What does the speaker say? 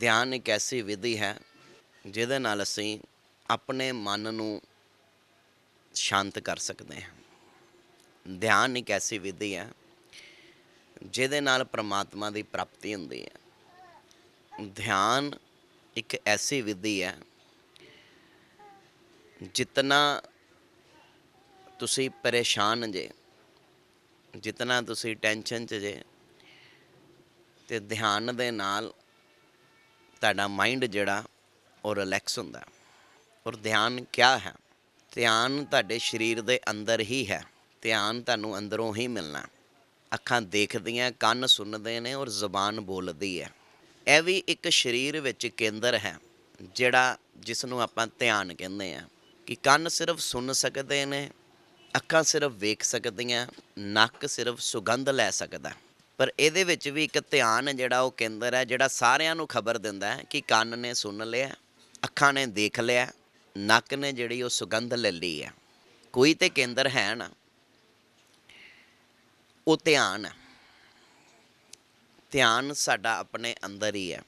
ਧਿਆਨ ਇੱਕ ਐਸੀ ਵਿਧੀ ਹੈ ਜਿਹਦੇ ਨਾਲ ਅਸੀਂ ਆਪਣੇ ਮਨ ਨੂੰ ਸ਼ਾਂਤ ਕਰ ਸਕਦੇ ਹਾਂ। ਧਿਆਨ ਇੱਕ ਐਸੀ ਵਿਧੀ ਹੈ ਜਿਹਦੇ ਨਾਲ ਪ੍ਰਮਾਤਮਾ ਦੀ ਪ੍ਰਾਪਤੀ ਹੁੰਦੀ ਹੈ। ਧਿਆਨ ਇੱਕ ਐਸੀ ਵਿਧੀ ਹੈ ਜਿਤਨਾ ਤੁਸੀਂ ਪਰੇਸ਼ਾਨ ਜੇ, ਜਿਤਨਾ ਤੁਸੀਂ ਟੈਨਸ਼ਨ 'ਚ ਜੇ, ਤੇ ਧਿਆਨ ਦੇ ਨਾਲ ਤੁਹਾਡਾ ਮਾਈਂਡ ਜਿਹੜਾ, ਉਹ ਰਿਲੈਕਸ ਹੁੰਦਾ ਔਰ ਧਿਆਨ ਕਿਆ ਹੈ? ਧਿਆਨ ਤੁਹਾਡੇ ਸਰੀਰ ਦੇ ਅੰਦਰ ਹੀ ਹੈ। ਧਿਆਨ ਤੁਹਾਨੂੰ ਅੰਦਰੋਂ ਹੀ ਮਿਲਣਾ ਅੱਖਾਂ ਦੇਖਦੀਆਂ, ਕੰਨ ਸੁਣਦੇ ਨੇ ਔਰ ਜ਼ੁਬਾਨ ਬੋਲਦੀ ਹੈ। ਇਹ ਵੀ ਇੱਕ ਸਰੀਰ ਵਿੱਚ ਕੇਂਦਰ ਹੈ, ਜਿਹੜਾ ਜਿਸ ਨੂੰ ਆਪਾਂ ਧਿਆਨ ਕਹਿੰਦੇ ਆ ਕਿ ਕੰਨ ਸਿਰਫ ਸੁਣ ਸਕਦੇ ਨੇ, ਅੱਖਾਂ ਸਿਰਫ ਵੇਖ ਸਕਦੀਆਂ, ਨੱਕ ਸਿਰਫ ਸੁਗੰਧ ਲੈ ਸਕਦਾ ਪਰ ਇਹਦੇ ਵਿੱਚ ਵੀ ਇੱਕ ਧਿਆਨ ਜਿਹੜਾ ਉਹ ਕੇਂਦਰ ਹੈ, ਜਿਹੜਾ ਸਾਰਿਆਂ ਨੂੰ ਖਬਰ ਦਿੰਦਾ ਹੈ ਕਿ ਕੰਨ ਨੇ ਸੁਣ ਲਿਆ, ਅੱਖਾਂ ਨੇ ਦੇਖ ਲਿਆ, ਨੱਕ ਨੇ ਜਿਹੜੀ ਉਹ ਸੁਗੰਧ ਲੈ ਲਈ ਹੈ। ਕੋਈ ਤੇ ਕੇਂਦਰ ਹੈ ਨਾ ਉਹ ਧਿਆਨ ਧਿਆਨ ਸਾਡਾ ਆਪਣੇ ਅੰਦਰ ਹੀ ਹੈ।